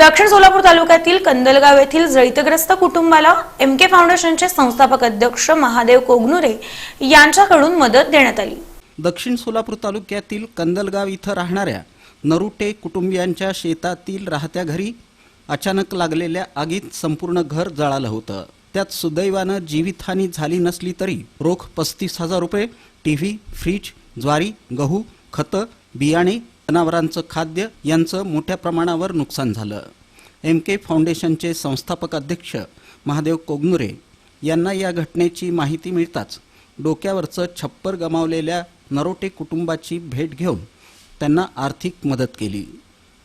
दक्षिण सोलापूर तालुक्यातील कंदलगाव येथील जळीतग्रस्त कुटुंबाला एम के फाउंडेशनचे संस्थापक अध्यक्ष महादेव कोगनुरे यांच्याकडून मदत देण्यात आली. दक्षिण सोलापूर तालुक्यातील कंदलगाव इथं राहणाऱ्या नरुटे कुटुंबियांच्या शेतातील राहत्या घरी अचानक लागलेल्या आगीत संपूर्ण घर जळालं होतं. त्यात सुदैवानं जीवितहानी झाली नसली तरी रोख पस्तीस हजार रुपये टी व्ही फ्रीज ज्वारी गहू खतं बियाणे जनावरांचं खाद्य यांचं मोठ्या प्रमाणावर नुकसान झालं. एम के फाउंडेशनचे संस्थापक अध्यक्ष महादेव कोगनुरे यांना या घटनेची माहिती मिळताच डोक्यावरचं छप्पर गमावलेल्या नरोटे कुटुंबाची भेट घेऊन त्यांना आर्थिक मदत केली.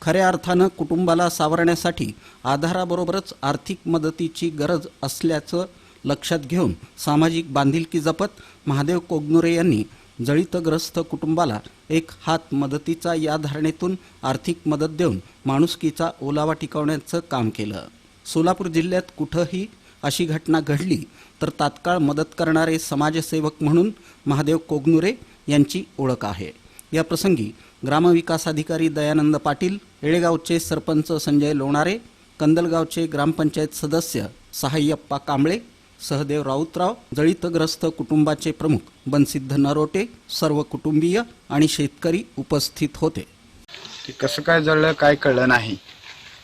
खऱ्या अर्थानं कुटुंबाला सावरण्यासाठी आधाराबरोबरच आर्थिक मदतीची गरज असल्याचं लक्षात घेऊन सामाजिक बांधिलकी जपत महादेव कोगनुरे यांनी जळितग्रस्त कुटुंबाला एक हात मदतीचा या धारणेतून आर्थिक मदत देऊन माणुसकीचा ओलावा टिकवण्याचं काम केलं. सोलापूर जिल्ह्यात कुठंही अशी घटना घडली तर तात्काळ मदत करणारे समाजसेवक म्हणून महादेव कोगनुरे यांची ओळख आहे. या प्रसंगी ग्रामविकास अधिकारी दयानंद पाटील येळेगावचे सरपंच संजय लोणारे कंदलगावचे ग्रामपंचायत सदस्य सहाय्यप्पा कांबळे सहदेव राऊतराव जळितग्रस्त कुटुंबाचे प्रमुख बनसिद्ध नरोटे सर्व कुटुंबीय आणि शेतकरी उपस्थित होते. ते कसं काय जळलं काय कळलं नाही.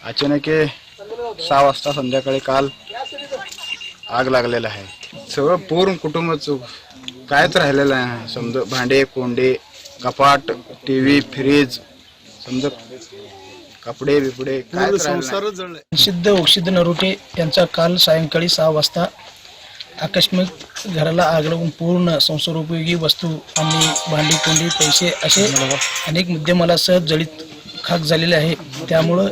अचानक सहा वाजता संध्याकाळी काल आग लागलेलं आहे. सगळं पूर्ण कुटुंबच कायच राहिलेलं आहे समजा भांडे कोंडे कपाट टी व्ही फ्रीज समजा कपडे बिपडे काय संसार सिद्ध औषध नरोटे यांचा काल सायंकाळी सहा वाजता आकस्मिक घराला आग लागून पूर्ण संसारोपयोगी वस्तू आणि भांडी कोंडी पैसे असे अनेक मुद्देमालासह जळीत खाक झालेले आहे. त्यामुळं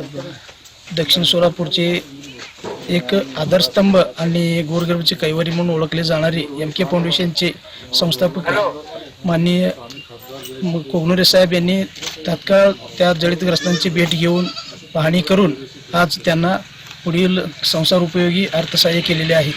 दक्षिण सोलापूरचे एक आधारस्तंभ आणि गोरगरबचे कैवारी म्हणून ओळखले जाणारे एम के फाउंडेशनचे संस्थापक माननीय कोगनुरे साहेब यांनी तात्काळ त्या जळितग्रस्तांची भेट घेऊन पाहणी करून आज त्यांना पुढील संसार उपयोगी अर्थसहाय्य केलेले आहे.